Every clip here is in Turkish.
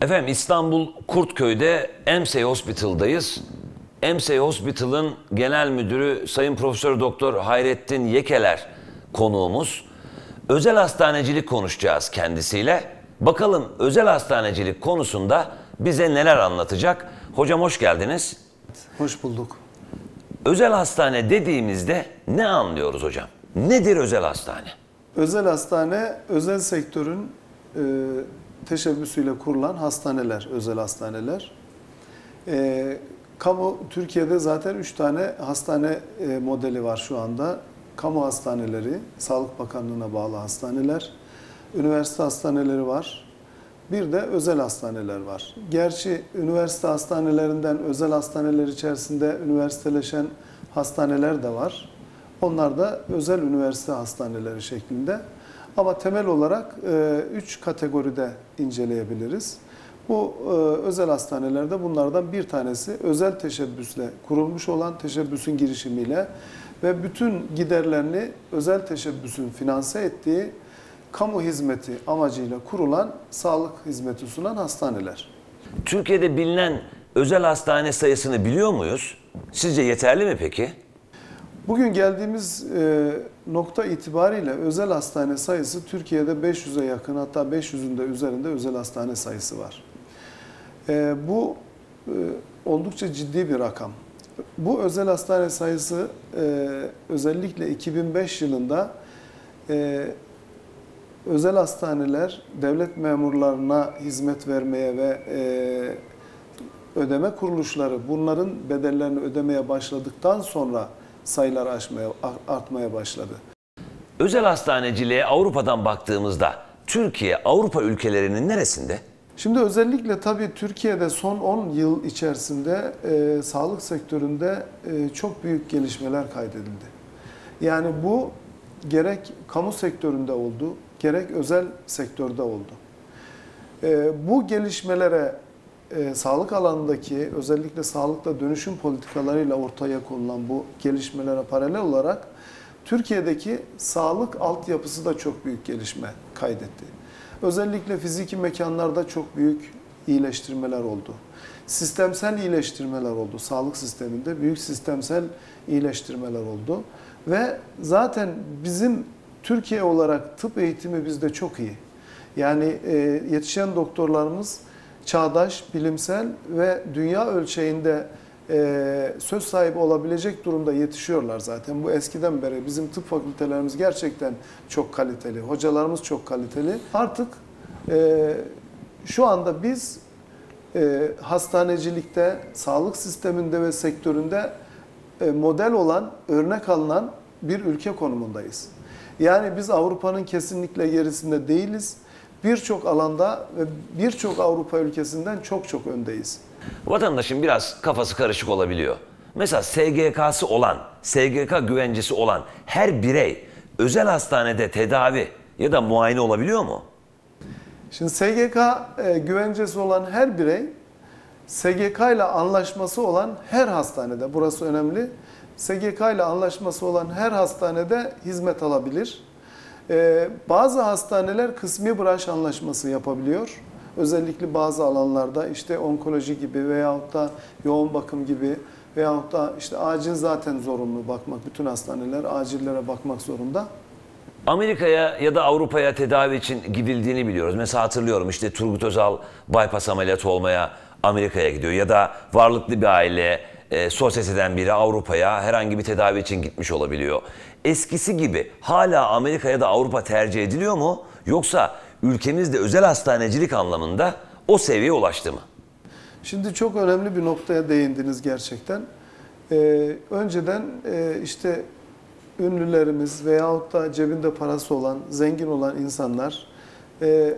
Efendim İstanbul Kurtköy'de Emsey Hospital'dayız. Emsey Hospital'ın genel müdürü Sayın Profesör Doktor Hayrettin Yekeler konuğumuz. Özel hastanecilik konuşacağız kendisiyle. Bakalım özel hastanecilik konusunda bize neler anlatacak? Hocam hoş geldiniz. Hoş bulduk. Özel hastane dediğimizde ne anlıyoruz hocam? Nedir özel hastane? Özel hastane, özel sektörün e, teşebbüsüyle kurulan hastaneler, özel hastaneler. E, kamu, Türkiye'de zaten 3 tane hastane e, modeli var şu anda. Kamu hastaneleri, Sağlık Bakanlığı'na bağlı hastaneler, üniversite hastaneleri var. Bir de özel hastaneler var. Gerçi üniversite hastanelerinden özel hastaneler içerisinde üniversiteleşen hastaneler de var. Onlar da özel üniversite hastaneleri şeklinde. Ama temel olarak 3 kategoride inceleyebiliriz. Bu e, özel hastanelerde bunlardan bir tanesi özel teşebbüsle kurulmuş olan teşebbüsün girişimiyle ve bütün giderlerini özel teşebbüsün finanse ettiği kamu hizmeti amacıyla kurulan sağlık hizmeti sunan hastaneler. Türkiye'de bilinen özel hastane sayısını biliyor muyuz? Sizce yeterli mi peki? Bugün geldiğimiz e, nokta itibariyle özel hastane sayısı Türkiye'de 500'e yakın hatta 500'ün de üzerinde özel hastane sayısı var. E, bu e, oldukça ciddi bir rakam. Bu özel hastane sayısı e, özellikle 2005 yılında e, özel hastaneler devlet memurlarına hizmet vermeye ve e, ödeme kuruluşları bunların bedellerini ödemeye başladıktan sonra sayılar aşmaya, artmaya başladı. Özel hastaneciliğe Avrupa'dan baktığımızda Türkiye Avrupa ülkelerinin neresinde? Şimdi özellikle tabii Türkiye'de son 10 yıl içerisinde e, sağlık sektöründe e, çok büyük gelişmeler kaydedildi. Yani bu gerek kamu sektöründe oldu, gerek özel sektörde oldu. E, bu gelişmelere e, sağlık alanındaki özellikle sağlıkla dönüşüm politikalarıyla ortaya konulan bu gelişmelere paralel olarak Türkiye'deki sağlık altyapısı da çok büyük gelişme kaydetti. Özellikle fiziki mekanlarda çok büyük iyileştirmeler oldu. Sistemsel iyileştirmeler oldu. Sağlık sisteminde büyük sistemsel iyileştirmeler oldu. Ve zaten bizim Türkiye olarak tıp eğitimi bizde çok iyi. Yani e, yetişen doktorlarımız çağdaş, bilimsel ve dünya ölçeğinde e, söz sahibi olabilecek durumda yetişiyorlar zaten. Bu eskiden beri bizim tıp fakültelerimiz gerçekten çok kaliteli, hocalarımız çok kaliteli. Artık e, şu anda biz e, hastanecilikte, sağlık sisteminde ve sektöründe e, model olan, örnek alınan bir ülke konumundayız. Yani biz Avrupa'nın kesinlikle gerisinde değiliz birçok alanda ve birçok Avrupa ülkesinden çok çok öndeyiz. Vatandaşın biraz kafası karışık olabiliyor. Mesela SGK'sı olan, SGK güvencesi olan her birey özel hastanede tedavi ya da muayene olabiliyor mu? Şimdi SGK e, güvencesi olan her birey SGK ile anlaşması olan her hastanede, burası önemli, SGK ile anlaşması olan her hastanede hizmet alabilir. Ee, bazı hastaneler kısmi branş anlaşması yapabiliyor. Özellikle bazı alanlarda işte onkoloji gibi veyahut da yoğun bakım gibi veyahut da işte acil zaten zorunlu bakmak. Bütün hastaneler acillere bakmak zorunda. Amerika'ya ya da Avrupa'ya tedavi için gidildiğini biliyoruz. Mesela hatırlıyorum işte Turgut Özal bypass ameliyatı olmaya Amerika'ya gidiyor ya da varlıklı bir aile e, sosyeteden biri Avrupa'ya herhangi bir tedavi için gitmiş olabiliyor. Eskisi gibi hala Amerika ya da Avrupa tercih ediliyor mu? Yoksa ülkemizde özel hastanecilik anlamında o seviyeye ulaştı mı? Şimdi çok önemli bir noktaya değindiniz gerçekten. Ee, önceden e, işte ünlülerimiz veyahut da cebinde parası olan, zengin olan insanlar e,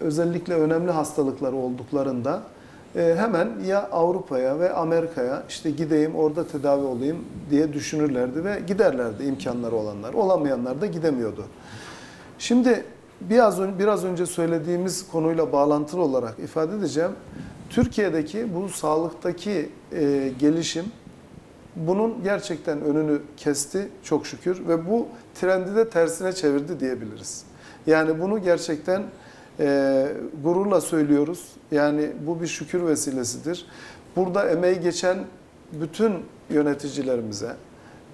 özellikle önemli hastalıkları olduklarında hemen ya Avrupa'ya ve Amerika'ya işte gideyim orada tedavi olayım diye düşünürlerdi ve giderlerdi imkanları olanlar. Olamayanlar da gidemiyordu. Şimdi biraz önce, biraz önce söylediğimiz konuyla bağlantılı olarak ifade edeceğim. Türkiye'deki bu sağlıktaki e, gelişim bunun gerçekten önünü kesti çok şükür ve bu trendi de tersine çevirdi diyebiliriz. Yani bunu gerçekten e, gururla söylüyoruz. Yani bu bir şükür vesilesidir. Burada emeği geçen bütün yöneticilerimize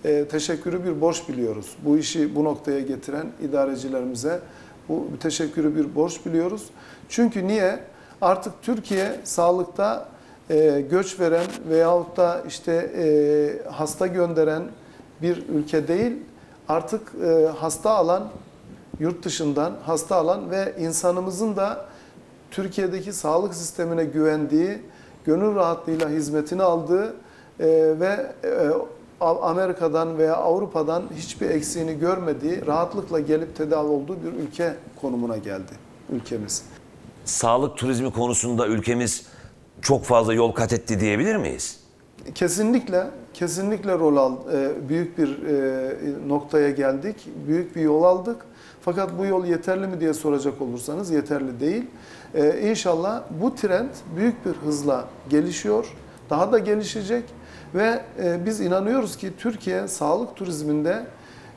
e, teşekkürü bir borç biliyoruz. Bu işi bu noktaya getiren idarecilerimize bu teşekkürü bir borç biliyoruz. Çünkü niye? Artık Türkiye sağlıkta e, göç veren veyahut da işte e, hasta gönderen bir ülke değil. Artık e, hasta alan yurt dışından hasta alan ve insanımızın da Türkiye'deki sağlık sistemine güvendiği, gönül rahatlığıyla hizmetini aldığı e, ve e, Amerika'dan veya Avrupa'dan hiçbir eksiğini görmediği, rahatlıkla gelip tedavi olduğu bir ülke konumuna geldi ülkemiz. Sağlık turizmi konusunda ülkemiz çok fazla yol kat etti diyebilir miyiz? Kesinlikle, kesinlikle rol al, e, büyük bir e, noktaya geldik, büyük bir yol aldık. Fakat bu yol yeterli mi diye soracak olursanız yeterli değil. E, İnşallah bu trend büyük bir hızla gelişiyor, daha da gelişecek ve e, biz inanıyoruz ki Türkiye sağlık turizminde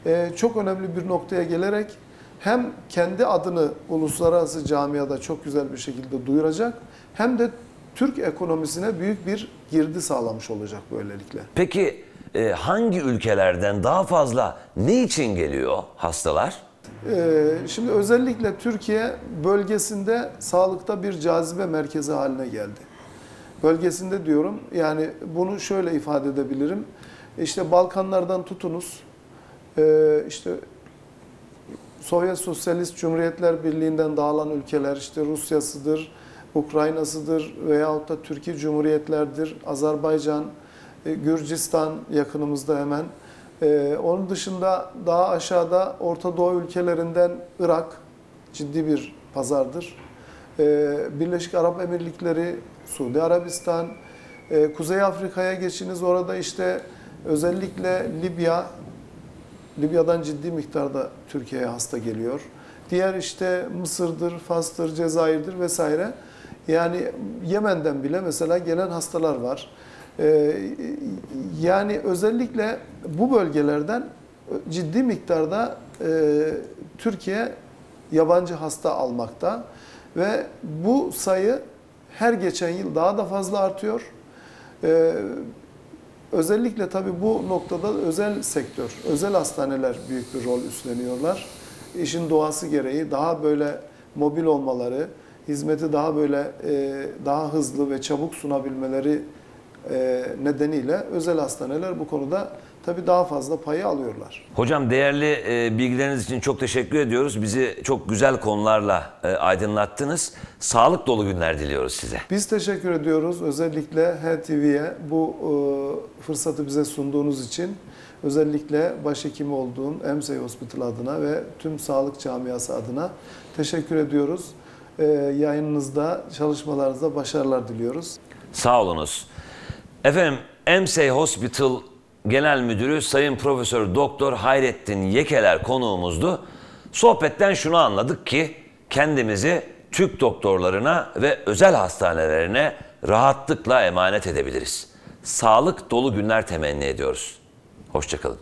e, çok önemli bir noktaya gelerek hem kendi adını uluslararası camiada çok güzel bir şekilde duyuracak hem de Türk ekonomisine büyük bir girdi sağlamış olacak böylelikle. Peki e, hangi ülkelerden daha fazla ne için geliyor hastalar? Ee, Şimdi özellikle Türkiye bölgesinde sağlıkta bir cazibe merkezi haline geldi. Bölgesinde diyorum yani bunu şöyle ifade edebilirim. İşte Balkanlardan tutunuz, ee, işte Sovyet Sosyalist Cumhuriyetler Birliği'nden dağılan ülkeler işte Rusya'sıdır, Ukrayna'sıdır veyahut da Türkiye Cumhuriyetlerdir, Azerbaycan, e, Gürcistan yakınımızda hemen. Ee, onun dışında daha aşağıda Orta Doğu ülkelerinden Irak ciddi bir pazardır. Ee, Birleşik Arap Emirlikleri, Suudi Arabistan, e, Kuzey Afrika'ya geçiniz orada işte özellikle Libya, Libya'dan ciddi miktarda Türkiye'ye hasta geliyor. Diğer işte Mısır'dır, Fas'tır, Cezayir'dir vesaire. Yani Yemen'den bile mesela gelen hastalar var. Ee, yani özellikle bu bölgelerden ciddi miktarda e, Türkiye yabancı hasta almakta ve bu sayı her geçen yıl daha da fazla artıyor. Ee, özellikle tabii bu noktada özel sektör, özel hastaneler büyük bir rol üstleniyorlar. İşin doğası gereği daha böyle mobil olmaları, hizmeti daha böyle e, daha hızlı ve çabuk sunabilmeleri nedeniyle özel hastaneler bu konuda tabii daha fazla payı alıyorlar. Hocam değerli e, bilgileriniz için çok teşekkür ediyoruz. Bizi çok güzel konularla e, aydınlattınız. Sağlık dolu günler diliyoruz size. Biz teşekkür ediyoruz özellikle HTV'ye bu e, fırsatı bize sunduğunuz için. Özellikle başhekimi olduğum Emsey Hospital adına ve tüm sağlık camiası adına teşekkür ediyoruz. E, yayınınızda, çalışmalarınızda başarılar diliyoruz. Sağ olunuz. Efendim Emsey Hospital Genel Müdürü Sayın Profesör Doktor Hayrettin Yekeler konuğumuzdu. Sohbetten şunu anladık ki kendimizi Türk doktorlarına ve özel hastanelerine rahatlıkla emanet edebiliriz. Sağlık dolu günler temenni ediyoruz. Hoşçakalın.